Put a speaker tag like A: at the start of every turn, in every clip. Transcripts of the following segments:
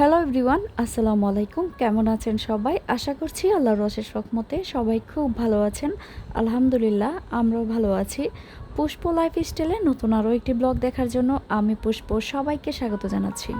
A: Hello everyone আসসালামু আলাইকুম। কেমন আছেন সবাই? আশা করছি আল্লাহর রশেষ রকমতে সবাই খুব ভালো আছেন। আলহামদুলিল্লাহ, আমরাও ভালো আছি। পুষ্প লাইফ স্টাইলে নতুন আরও একটি ব্লগ দেখার জন্য আমি পুষ্প সবাইকে স্বাগত জানাচ্ছি।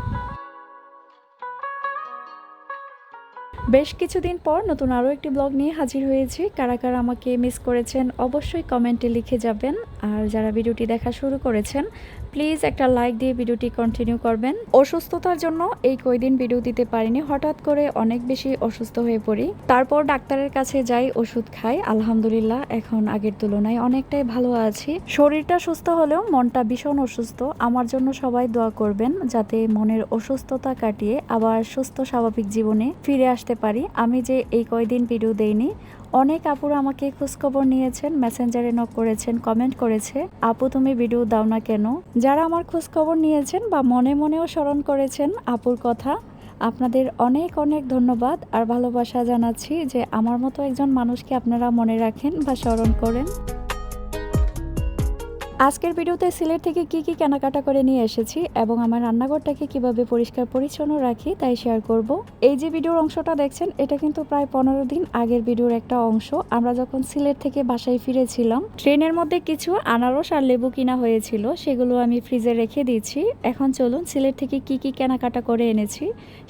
A: বেশ কিছুদিন পর নতুন আরও একটি ব্লগ নিয়ে হাজির হয়েছি। কারা কারা আমাকে মিস করেছেন অবশ্যই কমেন্টে লিখে যাবেন। আর যারা ভিডিওটি দেখা শুরু করেছেন প্লিজ একটা লাইক দিয়ে ভিডিওটি কন্টিনিউ করবেন। অসুস্থতার জন্য এই কয়দিন ভিডিও দিতে পারিনি। হঠাৎ করে অনেক বেশি অসুস্থ হয়ে পড়ি। তারপর ডাক্তারের কাছে যাই, ওষুধ খাই। আলহামদুলিল্লাহ, এখন আগের তুলনায় অনেকটাই ভালো আছি। শরীরটা সুস্থ হলেও মনটা ভীষণ অসুস্থ। আমার জন্য সবাই দোয়া করবেন যাতে মনের অসুস্থতা কাটিয়ে আবার সুস্থ স্বাভাবিক জীবনে ফিরে আসতে পারি। আমি যে এই কয়দিন ভিডিও দেইনি অনেক আপুরা আমাকে খোঁজখবর নিয়েছেন মেসেঞ্জারে নক করেছেন কমেন্ট করেছে, আপু, তুমি ভিডিও দাও না কেন? যারা আমার খোঁজখবর নিয়েছেন বা মনে মনেও স্মরণ করেছেন আপুর কথা, আপনাদের অনেক অনেক ধন্যবাদ আর ভালোবাসা জানাচ্ছি যে আমার মতো একজন মানুষকে আপনারা মনে রাখেন বা স্মরণ করেন। আজকের ভিডিওতে সিলেট থেকে কি কি কেনাকাটা করে নিয়ে এসেছি এবং আমার রান্নাঘরটাকে কীভাবে পরিষ্কার পরিচ্ছন্ন রাখি তাই শেয়ার করব। এই যে ভিডিওর অংশটা দেখছেন, এটা কিন্তু প্রায় পনেরো দিন আগের ভিডিওর একটা অংশ। আমরা যখন সিলেট থেকে বাসায় ফিরেছিলাম, ট্রেনের মধ্যে কিছু আনারস আর লেবু কিনা হয়েছিল, সেগুলো আমি ফ্রিজে রেখে দিয়েছি। এখন চলুন সিলেট থেকে কি কি কেনাকাটা করে এনেছি,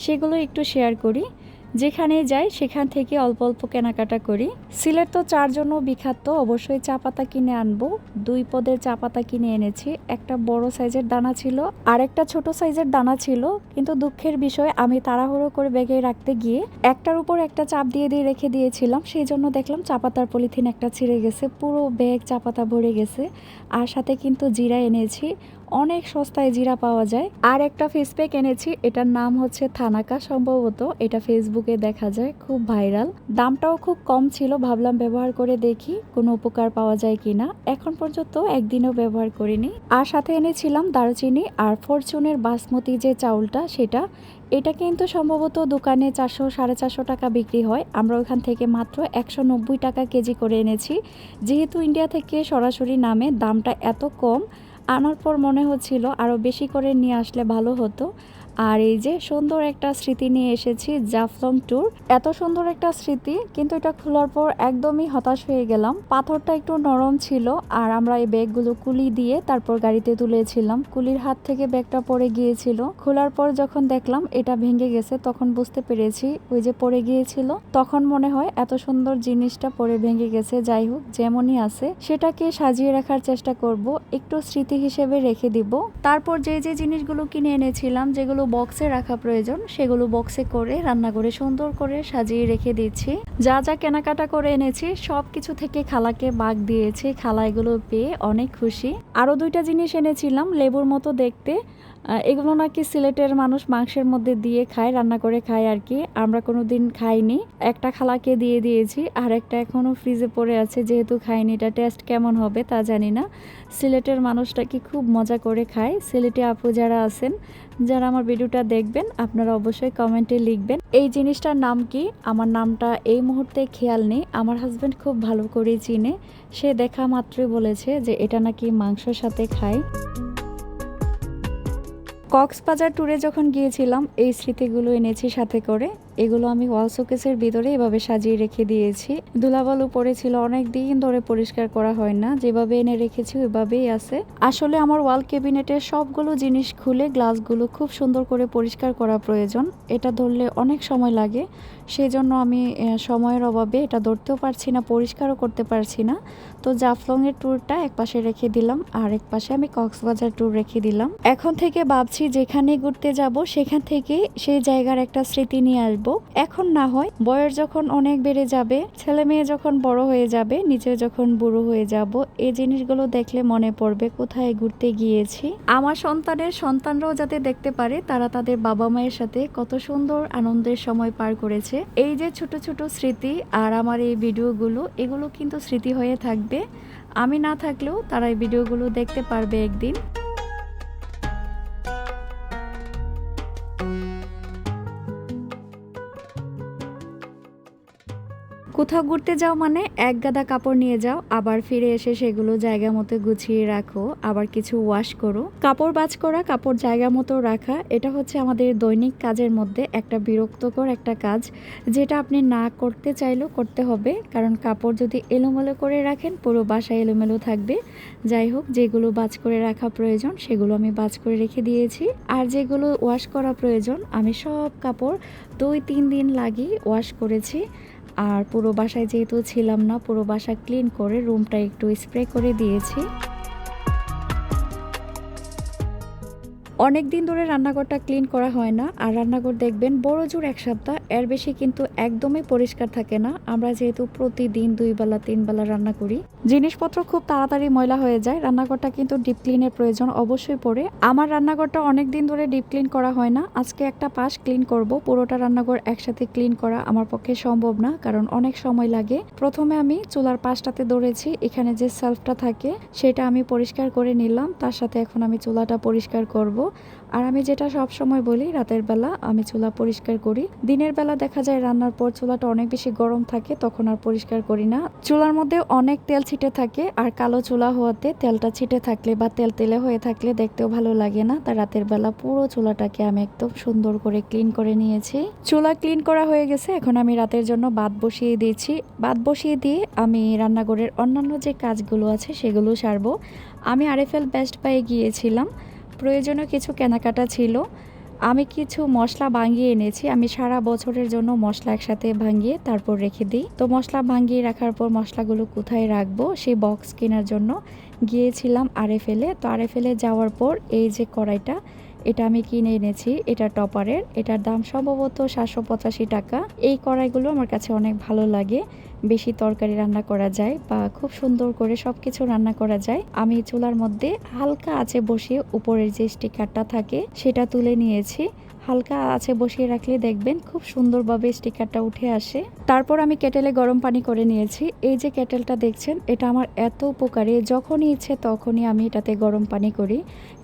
A: সেগুলো একটু শেয়ার করি। যেখানে যাই, সেখান থেকে অল্প অল্প কেনাকাটা করি। সিলেট তো চার জন্য বিখ্যাত, অবশ্যই চা পাতা কিনে আনব। দুই পদের চা পাতা কিনে এনেছি। একটা বড় সাইজের দানা ছিল আর একটা ছোট সাইজের দানা ছিল, কিন্তু দুঃখের বিষয়, আমি তাড়াহুড়ো করে ব্যাগে রাখতে গিয়ে একটার উপর একটা চাপ দিয়ে দিয়ে রেখে দিয়েছিলাম। সেই জন্য দেখলাম চা পাতার পলিথিন একটা ছিঁড়ে গেছে, পুরো ব্যাগ চা পাতা ভরে গেছে। আর সাথে কিন্তু জিরা এনেছি অনেক সস্তায় জিরা পাওয়া যায়। আর একটা ফেস প্যাক এনেছি, এটার নাম হচ্ছে থানাকা সম্ভবত। এটা ফেসবুকে দেখা যায়, খুব ভাইরাল দামটাও খুব কম ছিল, ভাবলাম ব্যবহার করে দেখি কোনো উপকার পাওয়া যায় কিনা। এখন পর্যন্ত একদিনও ব্যবহার করিনি। আর সাথে এনেছিলাম দারুচিনি আর ফরচুনের বাসমতি যে চাউলটা সেটা। এটা কিন্তু সম্ভবত দোকানে চারশো, সাড়ে চারশো টাকা বিক্রি হয়। আমরা ওখান থেকে মাত্র একশো নব্বই টাকা কেজি করে এনেছি। যেহেতু ইন্ডিয়া থেকে সরাসরি নামে, দামটা এত কম আনার পর মনে হচ্ছিল আরও বেশি করে নিয়ে আসলে ভালো হতো। আর এই যে সুন্দর একটা স্মৃতি নিয়ে এসেছি জাফলং ট্যুর। এত সুন্দর একটা স্মৃতি, কিন্তু এটা খোলার পর একদমই হতাশ হয়ে গেলাম। পাথরটা একটু নরম ছিল আর আমরা এই ব্যাগগুলো কুলি দিয়ে তারপর গাড়িতে তুলেছিলাম। কুলির হাত থেকে ব্যাগটা পড়ে গিয়েছিল। খোলার পর যখন দেখলাম এটা ভেঙে গেছে, তখন বুঝতে পেরেছি ওই যে পড়ে গিয়েছিল। তখন মনে হয় এত সুন্দর জিনিসটা পরে ভেঙে গেছে, যাই হোক, যেমনই আছে। সেটাকে সাজিয়ে রাখার চেষ্টা করব, একটু স্মৃতি হিসেবে রেখে দিব। তারপর যে যে জিনিসগুলো কিনে এনেছিলাম, যেগুলো বক্সে রাখা প্রয়োজন, সেগুলো বক্সে করে রান্না করে সুন্দর করে সাজিয়ে রেখে দিচ্ছি। যা যা কেনাকাটা করে এনেছি সব কিছু থেকে খালাকে বাগ দিয়েছি, খালা এগুলো পেয়ে অনেক খুশি। আরও দুইটা জিনিস এনেছিলাম, লেবুর মতো দেখতে। এগুলো নাকি সিলেটের মানুষ মাংসের মধ্যে দিয়ে খায়, রান্না করে খায় আর কি। আমরা কোনো দিন খাইনি। একটা খালাকে দিয়ে দিয়েছি, আর একটা এখনও ফ্রিজে পড়ে আছে, যেহেতু খাইনি। এটা টেস্ট কেমন হবে তা জানি না। সিলেটের মানুষটা কি খুব মজা করে খায়। সিলেটে আপু যারা আছেন, যারা আমার ভিডিওটা দেখবেন, আপনারা অবশ্যই কমেন্টে লিখবেন। এই জিনিসটার নাম কি? আমার নামটা এই মুহূর্তে খেয়াল নেই। আমার হাজব্যান্ড খুব ভালো করেই চিনে। সে দেখা মাত্রই বলেছে যে, এটা নাকি মাংসর সাথে খায়। কক্সবাজার ট্যুরে যখন গিয়েছিলাম, এই স্মৃতিগুলো এনেছি সাথে করে। এগুলো আমি ওয়াল শোকেসের ভিতরে এভাবে সাজিয়ে রেখে দিয়েছি। ধুলাবালু পড়েছিল অনেক দিন ধরে পরিষ্কার করা হয় না। যেভাবে এনে রেখেছি, ওইভাবেই আছে। আসলে আমার ওয়াল ক্যাবিনেটের সবগুলো জিনিস খুলে গ্লাসগুলো খুব সুন্দর করে পরিষ্কার করা প্রয়োজন। এটা ধরলে অনেক সময় লাগে। সেই জন্য আমি সময়ের অভাবে এটা ধরতেও পারছি না, পরিষ্কারও করতে পারছি না। তো জাফলংয়ের ট্যুরটা এক পাশে রেখে দিলাম, আর এক পাশে আমি কক্সবাজার ট্যুর রেখে দিলাম। এখন থেকে ভাবছি যেখানে ঘুরতে যাব, সেখান থেকে সেই জায়গার একটা স্মৃতি নিয়ে আসব। এখন না হয়, বয়স যখন অনেক বেড়ে যাবে, ছেলে মেয়ে যখন বড় হয়ে যাবে নিজে যখন বুড়ো হয়ে যাব, এই জিনিসগুলো দেখলে মনে পড়বে, কোথায় ঘুরতে গিয়েছি। আমার সন্তানের সন্তানরাও যাতে দেখতে পারে, তারা তাদের বাবা মায়ের সাথে কত সুন্দর আনন্দের সময় পার করেছে। এই যে ছোট ছোট স্মৃতি আর আমার এই ভিডিওগুলো, এগুলো কিন্তু স্মৃতি হয়ে থাকবে। আমি না থাকলেও তারা এই ভিডিওগুলো দেখতে পারবে একদিন। কোথাও ঘুরতে যাও মানে এক গাদা কাপড় নিয়ে যাও, আবার ফিরে এসে সেগুলো জায়গা মতো গুছিয়ে রাখো, আবার কিছু ওয়াশ করো। কাপড় বাজ করা, কাপড় জায়গা মতো রাখা, এটা হচ্ছে আমাদের দৈনিক কাজের মধ্যে একটা বিরক্তকর একটা কাজ, যেটা আপনি না করতে চাইলেও করতে হবে, কারণ কাপড় যদি এলোমেলো করে রাখেন, পুরো বাসায় এলোমেলো থাকবে। যাই হোক, যেগুলো বাজ করে রাখা প্রয়োজন, সেগুলো আমি বাজ করে রেখে দিয়েছি। আর যেগুলো ওয়াশ করা প্রয়োজন, আমি সব কাপড় দুই তিন দিন লাগিয়ে ওয়াশ করেছি। আর পুরো বাসায় যেহেতু ছিলাম না, পুরো বাসা ক্লিন করে রুমটা একটু স্প্রে করে দিয়েছি। অনেক দিন ধরে রান্নাঘরটা ক্লিন করা হয় না, আর রান্নাঘর দেখবেন বড় জোর এক সপ্তাহ। এর বেশি কিন্তু একদমই পরিষ্কার থাকে না। আমরা যেহেতু প্রতিদিন দুই বেলা, তিন বেলা রান্না করি। জিনিসপত্র খুব তাড়াতাড়ি ময়লা হয়ে যায়। রান্নাঘরটা কিন্তু ডিপ ক্লিনের প্রয়োজন অবশ্যই পড়ে। আমার রান্নাঘরটা অনেক দিন ধরে ডিপ ক্লিন করা হয় না। আজকে একটা পাশ ক্লিন করব। পুরোটা রান্নাঘর একসাথে ক্লিন করা আমার পক্ষে সম্ভব না, কারণ অনেক সময় লাগে। প্রথমে আমি চুলার পাশটাতে দৌড়েছি এখানে যে সেলফটা থাকে, সেটা আমি পরিষ্কার করে নিলাম। তার সাথে এখন আমি চুলাটা পরিষ্কার করব। আর আমি যেটা সব সময় বলি, রাতের বেলা আমি চুলা পরিষ্কার করি। দিনের বেলা দেখা যায় রান্নার পর চুলাটা অনেক বেশি গরম থাকে, তখন আর পরিষ্কার করি না। চুলার মধ্যে অনেক তেল ছিটে থাকে আর কালো চুলা হওয়াতে তেলটা ছিটে থাকলে বা তেল তেলে হয়ে থাকলে দেখতেও ভালো লাগে না। তা রাতের বেলা পুরো চুলাটাকে আমি একদম সুন্দর করে ক্লিন করে নিয়েছি। চুলা ক্লিন করা হয়ে গেছে, এখন আমি রাতের জন্য ভাত বসিয়ে দিয়েছি। ভাত বসিয়ে দিয়ে আমি রান্নাঘরের অন্যান্য যে কাজগুলো আছে সেগুলো সারবো। আমি আরএফএল বেস্ট পায়ে গিয়েছিলাম। প্রয়োজনীয় কিছু কেনাকাটা ছিল। আমি কিছু মশলা ভাঙিয়ে এনেছি। আমি সারা বছরের জন্য মশলা একসাথে ভাঙিয়ে তারপর রেখে দিই। তো মশলা ভাঙিয়ে রাখার পর মশলাগুলো কোথায় রাখব, সেই বক্স কেনার জন্য গিয়েছিলাম আরে ফেলে তো আরে ফেলে যাওয়ার পর এই যে কড়াইটা এটা আমি কিনে এনেছি, এটা টপারের। এটার দাম সম্ভবত সাতশো পঁচাশি টাকা। এই কড়াইগুলো আমার কাছে অনেক ভালো লাগে। বেশি তরকারি রান্না করা যায় বা খুব সুন্দর করে সব কিছু রান্না করা যায়। আমি চুলার মধ্যে হালকা আছে বসিয়ে উপরের যে স্টিকারটা থাকে, সেটা তুলে নিয়েছি। হালকা আছে বসিয়ে রাখলে দেখবেন খুব সুন্দরভাবে স্টিকারটা উঠে আসে। তারপর আমি কেটেলে গরম পানি করে নিয়েছি। এই যে কেটেলটা দেখছেন, এটা আমার এত উপকারী, যখনই ইচ্ছে তখনই আমি এটাতে গরম পানি করি।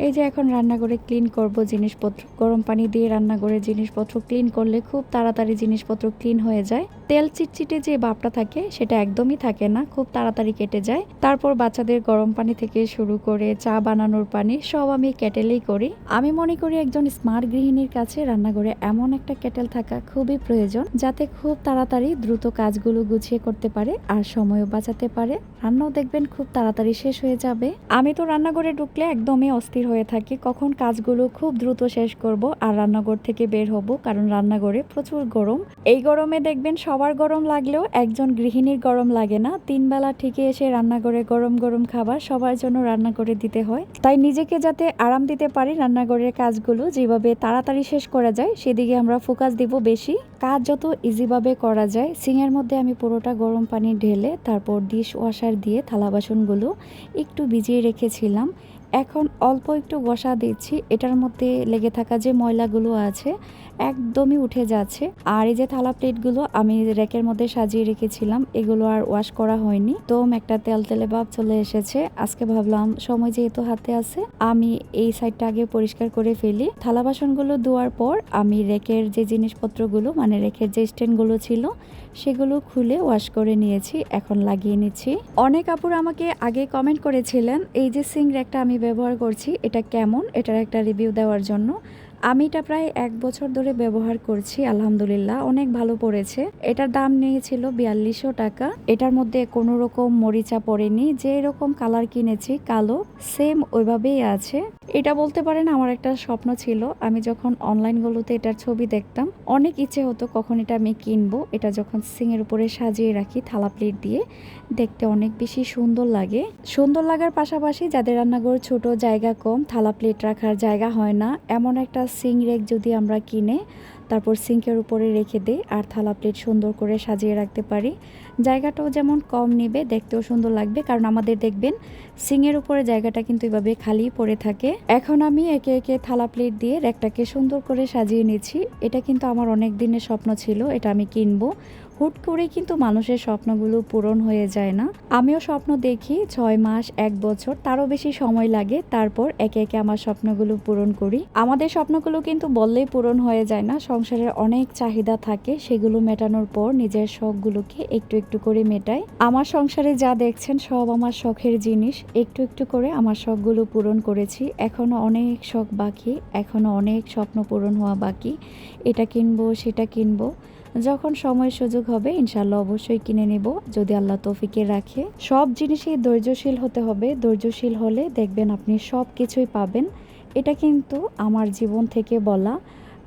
A: এই যে এখন রান্না করে ক্লিন করব জিনিসপত্র, গরম পানি দিয়ে রান্না করে জিনিসপত্র ক্লিন করলে খুব তাড়াতাড়ি জিনিসপত্র ক্লিন হয়ে যায়। তেল চিটচিটে যে ভাবটা থাকে, সেটা একদমই থাকে না, খুব তাড়াতাড়ি কেটে যায়। তারপর বাচ্চাদের গরম পানি থেকে শুরু করে চা বানানোর পানি সব আমি কেটেলেই করি। আমি মনে করি একজন স্মার্ট গৃহিণীর কাছে রান্নাঘরে এমন একটা কেটেল থাকা খুবই প্রয়োজন যাতে খুব তাড়াতাড়ি দ্রুত কাজগুলো গুছিয়ে করতে পারে আর সময়ও বাঁচাতে পারে। রান্নাও দেখবেন খুব তাড়াতাড়ি শেষ হয়ে যাবে। আমি তো রান্নাঘরে ঢুকলে একদমই অস্থির হয়ে থাকি, কখন কাজগুলো খুব দ্রুত শেষ করব আর রান্নাঘর থেকে বের হব, কারণ রান্নাঘরে প্রচুর গরম। এই গরমে দেখবেন সবার গরম লাগলেও একজন গৃহিণীর গরম লাগে না। তিন বেলা ঠিকই এসে রান্নাঘরে গরম গরম খাবার সবার জন্য রান্না করে দিতে হয়। তাই নিজেকে যাতে আরাম দিতে পারি রান্নাঘরের কাজগুলো, যেভাবে তাড়াতাড়ি শেষ করা যায়, সেদিকে আমরা ফোকাস দিব বেশি। কাজ যত ইজিভাবে করা যায়, সিঙের মধ্যে আমি পুরোটা গরম পানি ঢেলে তারপর ডিশ ওয়াশার দিয়ে থালা বাসনগুলো একটু ভিজিয়ে রেখেছিলাম। এখন অল্প একটু বসা দিচ্ছি, এটার মধ্যে লেগে থাকা যে ময়লাগুলো আছে একদমই উঠে যাচ্ছে। আর এই যে থালা প্লেটগুলো আমি র্যাকের মধ্যে সাজিয়ে রেখেছিলাম, এগুলো আর ওয়াশ করা হয়নি। তো একটা তেল তেলে ভাব চলে এসেছে। আজকে ভাবলাম, সময় যেহেতু হাতে আছে, আমি এই সাইডটা আগে পরিষ্কার করে ফেলি। থালা বাসনগুলো ধোয়ার পর আমি রেকের যে জিনিসপত্রগুলো মানে রেকের যে স্ট্যান্ডগুলো ছিল, সেগুলো খুলে ওয়াশ করে নিয়েছি, এখন লাগিয়ে নিচ্ছি। অনেক আপুর আমাকে আগে কমেন্ট করেছিলেন, এই যে সিং র্যাকটা আমি ব্যবহার করছি, এটা কেমন? এটার একটা রিভিউ দেওয়ার জন্য। আমি এটা প্রায় এক বছর ধরে ব্যবহার করছি, আলহামদুলিল্লাহ। অনেক ভালো পড়েছে। এটার দাম নিয়েছিল বিয়াল্লিশশো টাকা। এটার মধ্যে কোনো রকম মরিচা পড়েনি। যে রকম কালার কিনেছি, কালো সেম ওইভাবেই আছে। এটা বলতে পারেন আমার একটা স্বপ্ন ছিল। আমি যখন অনলাইনগুলোতে এটার ছবি দেখতাম, অনেক ইচ্ছে হতো কখন এটা আমি কিনবো। এটা যখন সিংয়ের উপরে সাজিয়ে রাখি থালা প্লেট দিয়ে, দেখতে অনেক বেশি সুন্দর লাগে। সুন্দর লাগার পাশাপাশি যাদের রান্নাঘর ছোট, জায়গা কম, থালা প্লেট রাখার জায়গা হয় না, এমন একটা সিং রেক যদি আমরা কিনে তারপর সিঙ্কের উপরে রেখে দিই আর থালা প্লেট সুন্দর করে সাজিয়ে রাখতে পারি। জায়গাটাও যেমন কম নেবে, দেখতেও সুন্দর লাগবে, কারণ আমাদের দেখবেন সিংয়ের উপরে জায়গাটা কিন্তু এভাবে খালি পড়ে থাকে। এখন আমি একে একে থালা প্লেট দিয়ে র্যাকটাকে সুন্দর করে সাজিয়ে নিচ্ছি। এটা কিন্তু আমার অনেক দিনের স্বপ্ন ছিল, এটা আমি কিনবো। হুট করে কিন্তু মানুষের স্বপ্নগুলো পূরণ হয়ে যায় না। আমিও স্বপ্ন দেখি, ছয় মাস, এক বছর, তারও বেশি সময় লাগে, তারপর একে একে আমার স্বপ্নগুলো পূরণ করি। আমাদের স্বপ্নগুলো কিন্তু বললেই পূরণ হয়ে যায় না, সংসারের অনেক চাহিদা থাকে, সেগুলো মেটানোর পর নিজের শখগুলোকে একটু একটু করে মেটাই। আমার সংসারে যা দেখছেন সব আমার শখের জিনিস, একটু একটু করে আমার শখগুলো পূরণ করেছি। এখনও অনেক শখ বাকি এখনও অনেক স্বপ্ন পূরণ হওয়া বাকি। এটা কিনবো, সেটা কিনবো। যখন সময় সুযোগ হবে ইনশাল্লাহ অবশ্যই কিনে নেব। যদি আল্লাহ তৌফিকে রাখে। সব জিনিসই ধৈর্যশীল হতে হবে। ধৈর্যশীল হলে দেখবেন আপনি সব কিছুই পাবেন। এটা কিন্তু আমার জীবন থেকে বলা।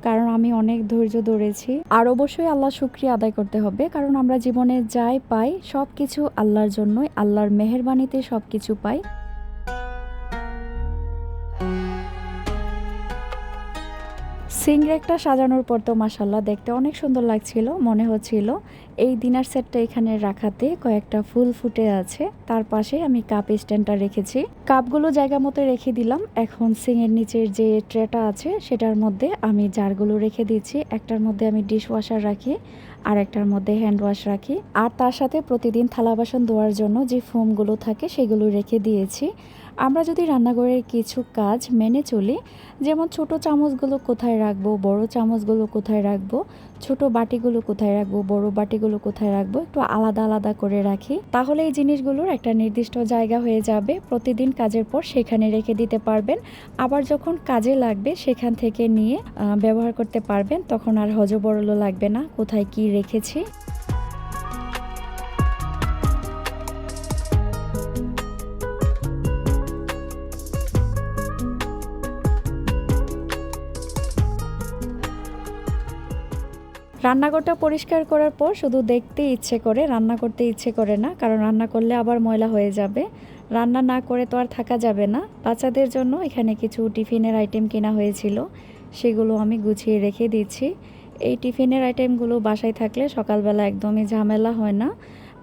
A: কারণ আমি অনেক ধৈর্য ধরেছি। আর অবশ্যই আল্লাহ শুক্রিয়া আদায় করতে হবে। কারণ আমরা জীবনে যাই পাই সব কিছু আল্লাহর জন্যই, আল্লাহর মেহেরবানিতে সব কিছু পাই। সিংরেকটা সাজানোর পর তো মাসাল্লাহ দেখতে অনেক সুন্দর লাগছিল, মনে হচ্ছিল। এই ডিনার সেটটা এখানে রাখাতে কয়েকটা ফুল ফুটে আছে, তার পাশে আমি কাপ স্ট্যান্ডটা রেখেছি। কাপগুলো জায়গা মতো রেখে দিলাম, এখন সিংয়ের নিচের যে ট্রেটা আছে সেটার মধ্যে আমি জারগুলো রেখে দিচ্ছি, একটার মধ্যে আমি ডিশ ওয়াশার রাখি, আর একটার মধ্যে হ্যান্ড ওয়াশ রাখি। আর তার সাথে প্রতিদিন থালা বাসন ধোয়ার জন্য যে ফোমগুলো থাকে সেগুলো রেখে দিয়েছি। আমরা যদি রান্নাঘরের কিছু কাজ মেনে চলি, যেমন ছোট চামচগুলো কোথায় রাখব, বড় চামচগুলো কোথায় রাখব, ছোট বাটিগুলো কোথায় রাখব, বড় বাটিগুলো কোথায় রাখব, একটু আলাদা আলাদা করে রাখি, তাহলে এই জিনিসগুলোর একটা নির্দিষ্ট জায়গা হয়ে যাবে। প্রতিদিন কাজের পর সেখানে রেখে দিতে পারবেন। আবার যখন কাজে লাগবে সেখান থেকে নিয়ে ব্যবহার করতে পারবেন, তখন আর হজবরল লাগবে না, কোথায় কি রেখেছি। রান্নাঘরটা পরিষ্কার করার পর শুধু দেখতে ইচ্ছে করে, রান্না করতে ইচ্ছে করে না, কারণ রান্না করলে আবার ময়লা হয়ে যাবে। রান্না না করে তো আর থাকা যাবে না। বাচ্চাদের জন্য এখানে কিছু টিফিনের আইটেম কেনা হয়েছিল, সেগুলো আমি গুছিয়ে রেখে দিচ্ছি। এই টিফিনের আইটেমগুলো বাসায় থাকলে সকালবেলা একদমই ঝামেলা হয় না।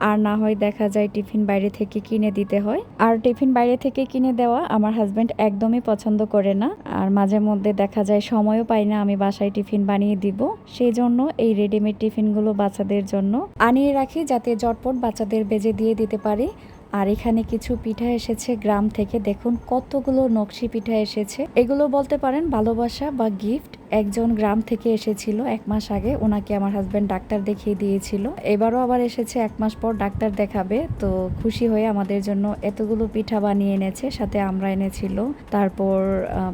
A: আর না হয় দেখা যায় টিফিন বাইরে থেকে কিনে দিতে হয়। আর টিফিন বাইরে থেকে কিনে দেওয়া আমার হাজব্যান্ড একদমই পছন্দ করে না। আর মাঝে মধ্যে দেখা যায় সময়ও পাই না আমি বাসায় টিফিন বানিয়ে দিব। সেই জন্য এই রেডিমেড টিফিনগুলো বাচ্চাদের জন্য আনিয়ে রাখি যাতে জটপট বাচ্চাদের বেজে দিয়ে দিতে পারি। আর এখানে কিছু পিঠা এসেছে গ্রাম থেকে। দেখুন কতগুলো নকশি পিঠা এসেছে। এগুলো বলতে পারেন ভালোবাসা বা গিফট একজন গ্রাম থেকে এসেছিল এক মাস আগে। ওনাকে আমার হাজব্যান্ড ডাক্তার দেখিয়ে দিয়েছিল। এবারও আবার এসেছে, এক মাস পর ডাক্তার দেখাবে। তো খুশি হয়ে আমাদের জন্য এতগুলো পিঠা বানিয়ে এনেছে, সাথে আমরা এনেছিল, তারপর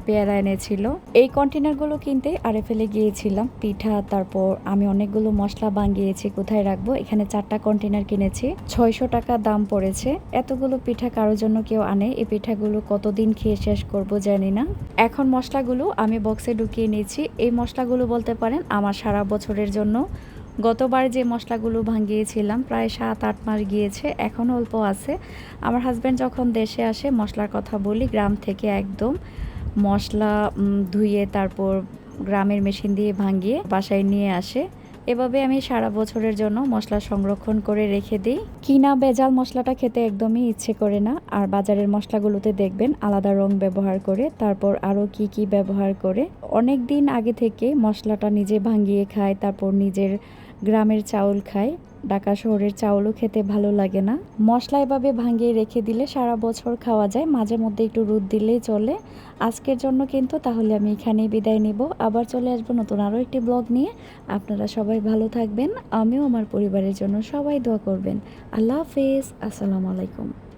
A: পেয়ারা এনেছিল। এই কন্টেনারগুলো কিনতে আরে ফেলে গিয়েছিলাম, পিঠা, তারপর আমি অনেকগুলো মশলা বাঙ্গিয়েছি কোথায় রাখব? এখানে চারটা কন্টেনার কিনেছি, ছয়শো টাকা দাম পড়েছে। এতগুলো পিঠা কারোর জন্য কেউ আনে? এই পিঠাগুলো কতদিন খেয়ে শেষ করব জানি না। এখন মশলাগুলো আমি বক্সে ঢুকিয়ে নিয়েছি এই মশলাগুলো বলতে পারেন আমার সারা বছরের জন্য। গতবার যে মশলাগুলো ভাঙিয়েছিলাম প্রায় সাত, আট মাস গিয়েছে, এখন অল্প আছে। আমার হাজব্যান্ড যখন দেশে আসে, মশলার কথা বলি, গ্রাম থেকে একদম মশলা ধুয়ে তারপর গ্রামের মেশিন দিয়ে ভাঙিয়ে বাসায় নিয়ে আসে। এভাবে আমি সারা বছরের জন্য মশলা সংরক্ষণ করে রেখে দিই। কিনা বেজাল মশলাটা খেতে একদমই ইচ্ছে করে না। আর বাজারের মশলাগুলোতে দেখবেন আলাদা রং ব্যবহার করে, তারপর আরও কি কি ব্যবহার করে। অনেক দিন আগে থেকে মশলাটা নিজে ভাঙিয়ে খায় তারপর নিজের গ্রামের চাউল খায় ঢাকা শহরের চাউলও খেতে ভালো লাগে না। মশলা এভাবে ভাঙিয়ে রেখে দিলে সারা বছর খাওয়া যায়, মাঝে মধ্যে একটু রোদ দিলেই চলে। আজকের জন্য কিন্তু তাহলে আমি এখানেই বিদায় নিব। আবার চলে আসব নতুন আরও একটি ব্লগ নিয়ে। আপনারা সবাই ভালো থাকবেন, আমিও আমার পরিবারের জন্য সবাই দোয়া করবেন। আল্লাহ হাফেজ, আসসালামু আলাইকুম।